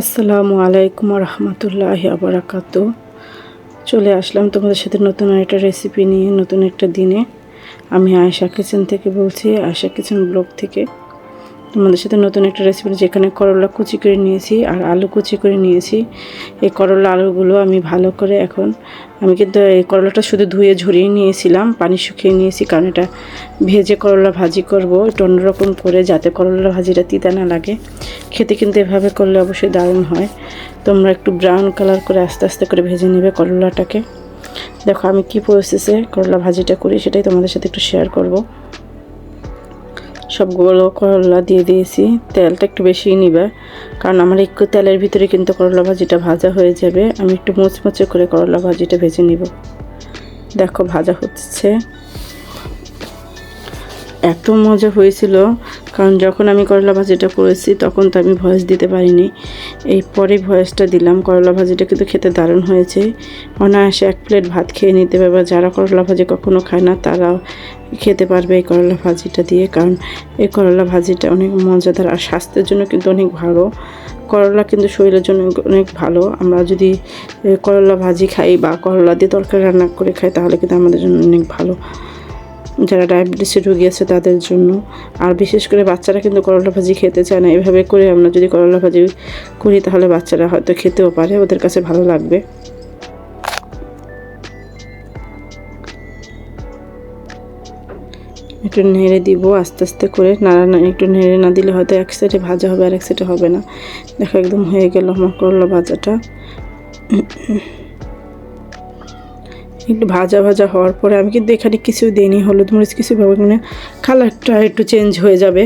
আসসালামু আলাইকুম রহমতুল্লাহ আবরাকাত। চলে আসলাম তোমাদের সাথে নতুন একটা রেসিপি নিয়ে, নতুন একটা দিনে। আমি আয়শা কিচেন থেকে বলছি, আয়শা কিচেন ব্লগ থেকে। তোমাদের সাথে নতুন একটা রেসিপি যেখানে করলা কুচি করে নিয়েছি আর আলু কুচি করে নিয়েছি। এই করলা আলুগুলো আমি ভালো করে এখন আমি কিন্তু এই করলাটা শুধু ধুয়ে ঝরিয়ে নিয়েছিলাম, পানি শুকিয়ে নিয়েছি, কারণ এটা ভেজে করলা ভাজি করব। একটু অন্যরকম করে যাতে করলা ভাজিটা তিতা না লাগে। খেতে কিন্তু এভাবে করলে অবশ্যই দারুণ হয়। তোমরা একটু ব্রাউন কালার করে আস্তে আস্তে করে ভেজে নেবে করলাটাকে। দেখো আমি কি প্রসেসে করলা ভাজিটা করি সেটাই তোমাদের সাথে একটু শেয়ার করব। সবগুলো করলা দিয়ে দিয়েছি। তেলটা একটু বেশি নিবে, কারণ আমার একটু তেলের ভিতরে কিন্তু করলা ভাজিটা ভাজা হয়ে যাবে। আমি একটু মুচমুচে করে করলা ভাজিটা ভেজে নিব। দেখো, ভাজা হচ্ছে। এত মজা হয়েছিল, কারণ যখন আমি করলা ভাজিটা করেছি, তখন তো আমি ভয়েস দিতে পারিনি। এই পরে ভয়েসটা দিলাম, করলা ভাজিটা কিন্তু খেতে দারুণ হয়েছে। অনায়াসে এক প্লেট ভাত খেয়ে নিতে পারবে যারা করলা ভাজি কখনো খায় না তারাও খেতে পারবে এই করলা ভাজিটা দিয়ে, কারণ এই করলা ভাজিটা অনেক মজাদার আর স্বাস্থ্যের জন্য কিন্তু অনেক ভালো। করলা কিন্তু শরীরের জন্য অনেক ভালো। আমরা যদি করলা ভাজি খাই বা করলা দিয়ে তরকারি রান্না করে খাই, তাহলে কিন্তু আমাদের জন্য অনেক ভালো। যারা ডায়াবেটিসে রোগী আছে তাদের জন্য। আর বিশেষ করে বাচ্চারা কিন্তু করলা ভাজি খেতে চায় না। এভাবে করে আমরা যদি করলা ভাজি করি, তাহলে বাচ্চারা হয়তো খেতেও পারে। ওদের কাছে ভালো লাগবে। একটু নেড়ে দিব আস্তে আস্তে করে। নাড়া না, একটু নেড়ে না দিলে হয়তো এক সাইডে ভাজা হবে আর এক সাইডে হবে না। দেখো, একদম হয়ে গেল আমার করলা ভাজাটা। একটু ভাজা ভাজা হওয়ার পরে আমি কিন্তু এখানে কিছু দিইনি, হলুদ মরিচ কিছু মানে কালারটা একটু চেঞ্জ হয়ে যাবে।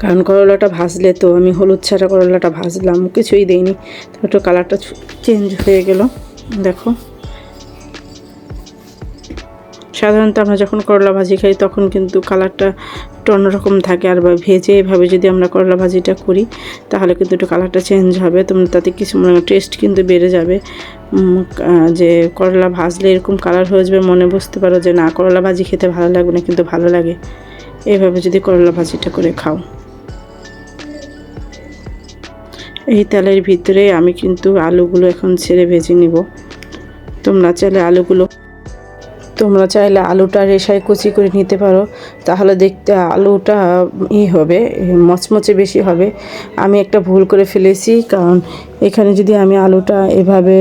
কারণ করলাটা ভাজলে তো আমি হলুদ ছাড়া করলাটা ভাজলাম, কিছুই দিইনি। একটু কালারটা চেঞ্জ হয়ে গেল, দেখো। সাধারণত আমরা যখন করলা ভাজি খাই, তখন কিন্তু কালারটা একটু অন্যরকম থাকে। আর ভেজে এভাবে যদি আমরা করলা ভাজিটা করি, তাহলে কিন্তু একটু কালারটা চেঞ্জ হবে। তোমরা তাতে কিছু টেস্ট কিন্তু বেড়ে যাবে। যে করলা ভাজলে এরকম কালার হয়ে যাবে, মনে বুঝতে পারো যে না, করলা ভাজি খেতে ভালো লাগবে না, কিন্তু ভালো লাগে। এভাবে যদি করলা ভাজিটা করে খাও। এই তেলের ভিতরে আমি কিন্তু আলুগুলো এখন ছেড়ে ভেজে নিব। তোমরা চাইলে আলুগুলো তোমরা চাইলে আলুটা রেশায় কুচি করে নিতে পারো। তাহলে দেখতে আলুটা ই হবে, মচমচে বেশি হবে। আমি একটা ভুল করে ফেলেছি, কারণ এখানে যদি আমি আলুটা এভাবে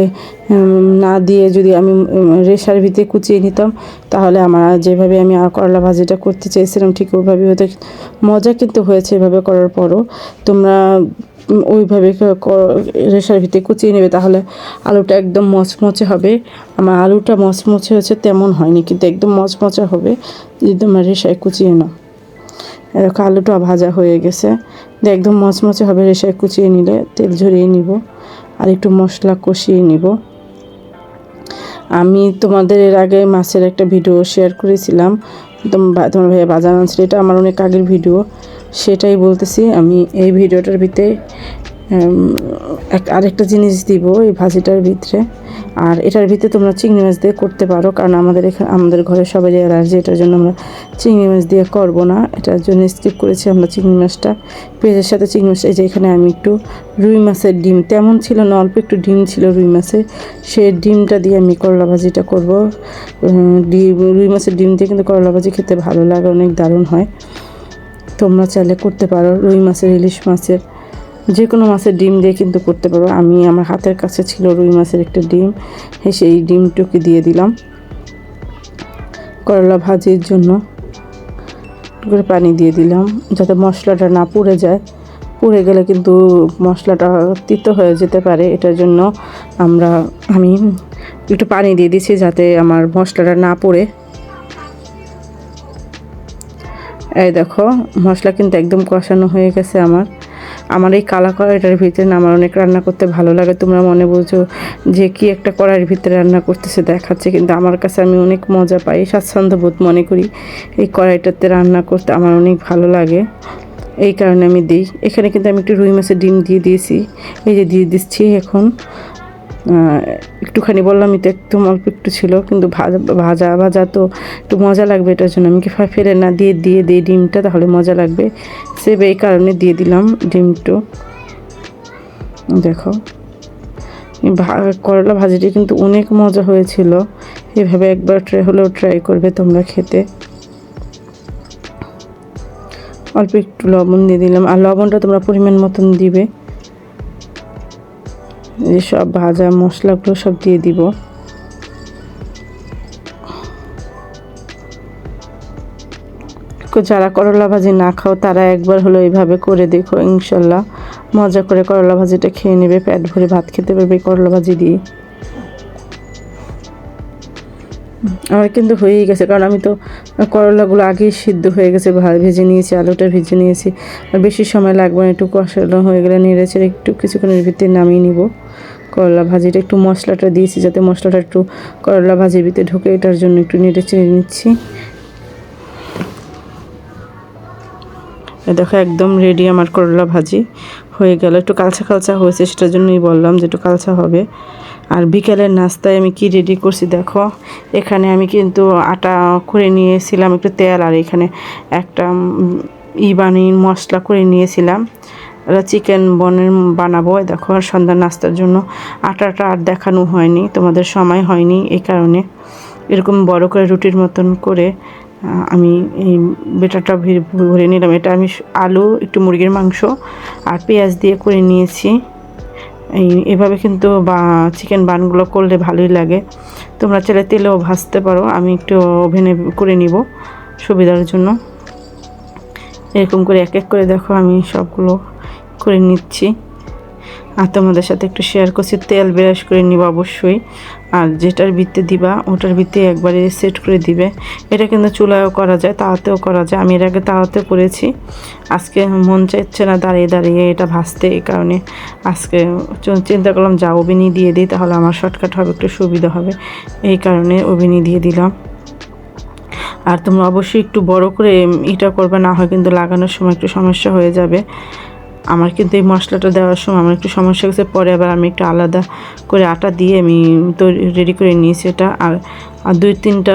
না দিয়ে যদি আমি রেশার ভিতরে কুচিয়ে নিতাম, তাহলে আমার যেভাবে আমি আর করলা ভাজিটা করতে চেয়েছিলাম, ঠিক ওইভাবে হতে মজা কিন্তু হয়েছে এভাবে করার পরও। তোমরা ওইভাবে রেশার ভিতরে কুচিয়ে নেবে, তাহলে আলুটা একদম মচমচে হবে। আমার আলুটা মচমচে হয়েছে, তেমন হয়নি, কিন্তু একদম মচমচে হবে, যদি তোমরা রেশায় কুচিয়ে নাও। এরকম আলুটা ভাজা হয়ে গেছে। একদম মচমচে হবে, রেশায় কুচিয়ে নিলে তেল ঝরিয়ে নিব, আর একটু মশলা কষিয়ে নিব। আমি তোমাদের এর আগে মাছের একটা ভিডিও শেয়ার করেছিলাম তোমার ভাইয়া বাজার আনছিল, এটা আমার অনেক আগের ভিডিও। সেটাই বলতেছি, আমি এই ভিডিওটার ভিতরে এক, আরেকটা জিনিস দিব এই ভাজিটার ভিতরে। আর এটার ভিতরে তোমরা চিংড়ি মাছ দিয়ে করতে পারো, কারণ আমাদের এখানে আমাদের ঘরে সবাই অ্যালার্জি, এটার জন্য আমরা চিংড়ি মাছ দিয়ে করব না। এটার জন্য স্কিপ করেছি আমরা চিংড়ি মাছটা। পেঁয়াজের সাথে চিংড়ি মাছ, এই যে এখানে আমি একটু রুই মাছের ডিম, তেমন ছিল না, অল্প একটু ডিম ছিল রুই মাছে। সেই ডিমটা দিয়ে আমি করলা ভাজিটা করব। ডিম, রুই মাছের ডিম দিয়ে কিন্তু করলা ভাজি খেতে ভালো লাগে, অনেক দারুণ হয়। তোমরা চাইলে করতে পারো। রুই মাছের, ইলিশ মাছের যে কোনো মাছের ডিম দিয়ে কিন্তু করতে পারো। আমি আমার হাতের কাছে ছিল রুই মাছের একটা ডিম। সেই ডিমটুকে দিয়ে দিলাম। করলা ভাজির জন্য করে পানি দিয়ে দিলাম, যাতে মশলাটা না পুড়ে যায়। পুড়ে গেলে কিন্তু মশলাটা তিতো হয়ে যেতে পারে। এটার জন্য আমরা, আমি একটু পানি দিয়ে দিছি যাতে আমার মশলাটা না পুড়ে। এই দেখো, মশলা কিন্তু একদম কষানো হয়ে গেছে আমার। আমার এই কালা কড়াইটার ভিতরে না আমার অনেক রান্না করতে ভালো লাগে, তোমরা মনে বুঝো যে কি একটা কড়াইয়ের ভিতরে রান্না করতেছে, দেখাচ্ছে। কিন্তু আমার কাছে আমি অনেক মজা পাই, স্বাচ্ছন্দ্য বোধ মনে করি এই কড়াইটাতে রান্না করতে, আমার অনেক ভালো লাগে। এই কারণে আমি দিই। এখানে কিন্তু আমি একটু রুই মাছের ডিম দিয়ে দিয়েছি, এই যে দিয়ে দিচ্ছি এখন। একটুখানি বললামই তো একদম অল্প একটু ছিল, কিন্তু ভাজা ভাজা ভাজা তো একটু মজা লাগবে এটার জন্য। আমি কি ফেলে না দিয়ে দিয়ে দিই ডিমটা, তাহলে মজা লাগবে। সে এই কারণে দিয়ে দিলাম ডিমটো। দেখো করলা ভাজিটি কিন্তু অনেক মজা হয়েছিল। এভাবে একবার ট্রাই হলেও ট্রাই করবে তোমরা খেতে। অল্প একটু লবণ দিয়ে দিলাম। আর লবণটা তোমরা পরিমাণ মতন দিবে। যে সব ভাজা মশলাগুলো সব দিয়ে দিব। যারা করলা ভাজি না খাও, তারা একবার হলো এইভাবে করে দেখো, ইনশাল্লাহ। মজা করে করলা ভাজিটা খেয়ে নেবে, পেট ভরে ভাত খেতে পারবে করলা ভাজি দিয়ে। আমার কিন্তু হয়েই গেছে, কারণ আমি তো করলাগুলো আগেই সিদ্ধ হয়ে গেছে ভেজে নিয়েছি, আলুটা ভেজে নিয়েছি। আর বেশি সময় লাগবে না, একটু কষানো হয়ে গেলে নেড়ে ছেড়ে একটু কিছুক্ষণের ভিতরে নামিয়ে নিব। করলা ভাজিটা একটু মশলাটা দিয়েছি, যাতে মশলাটা একটু করলা ভাজির ভিতরে ঢুকে, এটার জন্য একটু নেড়ে চেড়ে নিচ্ছি। এই দেখো, একদম রেডি আমার করলা ভাজি হয়ে গেল। একটু কালচা কালচা হয়েছে, সেটার জন্যই বললাম যে একটু কালচা হবে। আর বিকেলের নাস্তায় আমি কি রেডি করছি দেখো, এখানে আমি কিন্তু আটা করে নিয়েছিলাম, একটু তেল, আর এখানে একটা ই বানিয়ে, মশলা করে নিয়েছিলাম। চিকেন বনের বানাবো দেখো, আর সন্ধ্যার নাস্তার জন্য আটাটা আর দেখানো হয়নি, তোমাদের সময় হয়নি এই কারণে। এরকম বড় করে রুটির মতন করে আমি এই বেটারটা ভরে নিলাম। এটা আমি আলু, একটু মুরগির মাংস আর পেঁয়াজ দিয়ে করে নিয়েছি। এই, এভাবে কিন্তু বা চিকেন বানগুলো করলে ভালোই লাগে। তোমরা চাইলে তেলেও ভাজতে পারো। আমি একটু ওভেনে করে নিব সুবিধার জন্য। এরকম করে এক এক করে দেখো আমি সবগুলো করে নিচ্ছি। আর তোমাদের সাথে একটু শেয়ার করছি। তেল ব্রাশ করে নিব অবশ্যই। আর যেটার ভিত্তে দিবা, ওটার ভিত্তে একবারে সেট করে দিবে। এটা কিন্তু চুলায়ও করা যায়, তাওয়াতেও করা যায়। আমি এর আগে তাওয়াতে করেছি। আজকে মন চাইছে না দাঁড়িয়ে দাঁড়িয়ে এটা ভাসতে এই কারণে। আজকে চিন্তা করলাম যা ওভেনই দিয়ে দিই, তাহলে আমার শর্টকাট হবে, একটু সুবিধা হবে। এই কারণে ওভেনই দিয়ে দিলাম। আর তোমরা অবশ্যই একটু বড় করে এটা করবে, না হয় কিন্তু লাগানোর সময় একটু সমস্যা হয়ে যাবে। আমার কিন্তু এই মশলাটা দেওয়ার সময় আমার একটু সমস্যা হয়েছে, পরে আবার আমি একটু আলাদা করে আটা দিয়ে আমি তৈরি রেডি করে নিয়েছি এটা। আর আর দুই তিনটা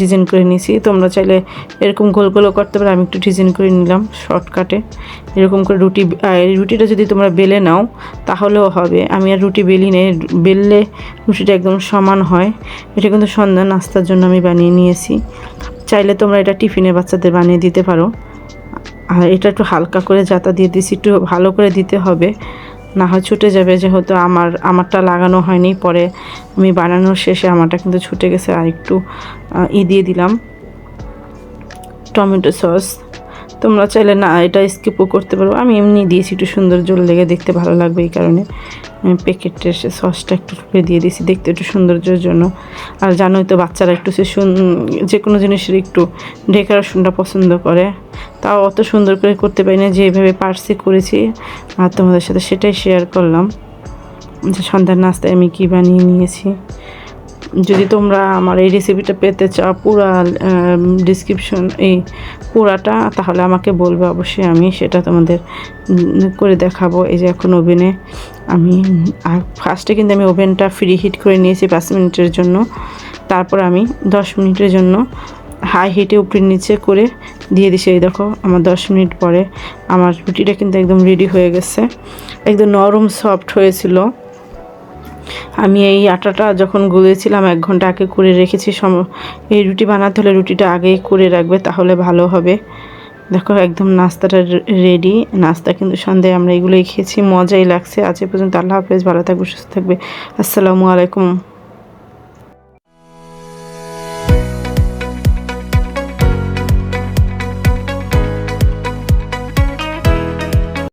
ডিজাইন করে নিয়েছি। তোমরা চাইলে এরকম গোল গোলও করতে পারো, আমি একটু ডিজাইন করে নিলাম শর্টকাটে এরকম করে রুটি রুটিটা যদি তোমরা বেলে নাও, তাহলেও হবে। আমি আর রুটি বেলি নেই, বেললে রুটিটা একদম সমান হয়। এটা কিন্তু সন্ধ্যা নাস্তার জন্য আমি বানিয়ে নিয়েছি। চাইলে তোমরা এটা টিফিনে বাচ্চাদের বানিয়ে দিতে পারো। আর এটা একটু হালকা করে জাতা দিয়ে দিছি, একটু ভালো করে দিতে হবে। না হয় ছুটে যাবে, যেহেতু আমার, আমারটা লাগানো হয়নি, পরে আমি বানানোর শেষে আমারটা কিন্তু ছুটে গেছে। আর একটু ই দিয়ে দিলাম। Tomato sauce. তোমরা চাইলে না এটা স্কিপও করতে পারো। আমি এমনি দিয়েছি একটু সুন্দর জল লেগে দেখতে ভালো লাগবে এই কারণে। আমি প্যাকেটের সে সসটা একটু করে দিয়ে দিয়েছি, দেখতে একটু সৌন্দর্যের জন্য। আর জানোই তো বাচ্চারা একটু সে যে কোনো জিনিসের একটু ডেকোরেশনটা পছন্দ করে। তাও অত সুন্দর করে করতে পারি না, যেভাবে পারছি করেছি। আর তোমাদের সাথে সেটাই শেয়ার করলাম। যে সন্ধ্যার নাস্তায় আমি কী বানিয়ে নিয়েছি। যদি তোমরা আমার এই রেসিপিটা পেতে চাও, পুরা ডিসক্রিপশন এই পুরাটা, তাহলে আমাকে বলবে অবশ্যই, আমি সেটা তোমাদের করে দেখাবো। এই যে এখন ওভেনে আমি, আর ফার্স্টে কিন্তু আমি ওভেনটা ফ্রি হিট করে নিয়েছি পাঁচ মিনিটের জন্য। তারপর আমি দশ মিনিটের জন্য হাই হিটে উপরে নিচে করে দিয়ে দিছি। এই দেখো, আমার দশ মিনিট পরে আমার রুটিটা কিন্তু একদম রেডি হয়ে গেছে। একদম নরম সফট হয়েছিল। আমি এই আটাটা যখন গুলেছিলাম, এক ঘণ্টা আগে করে রেখেছি, সম, এই রুটি বানাতে হলে রুটিটা আগে করে রাখবে, তাহলে ভালো হবে। দেখো, একদম নাস্তাটা রেডি নাস্তা কিন্তু সন্ধ্যায় আমরা এগুলোই খেয়েছি, মজাই লাগছে। আজ পর্যন্ত আল্লাহ হাফেজ, ভালো থাকবে, সুস্থ থাকবে। আসসালামু আলাইকুম।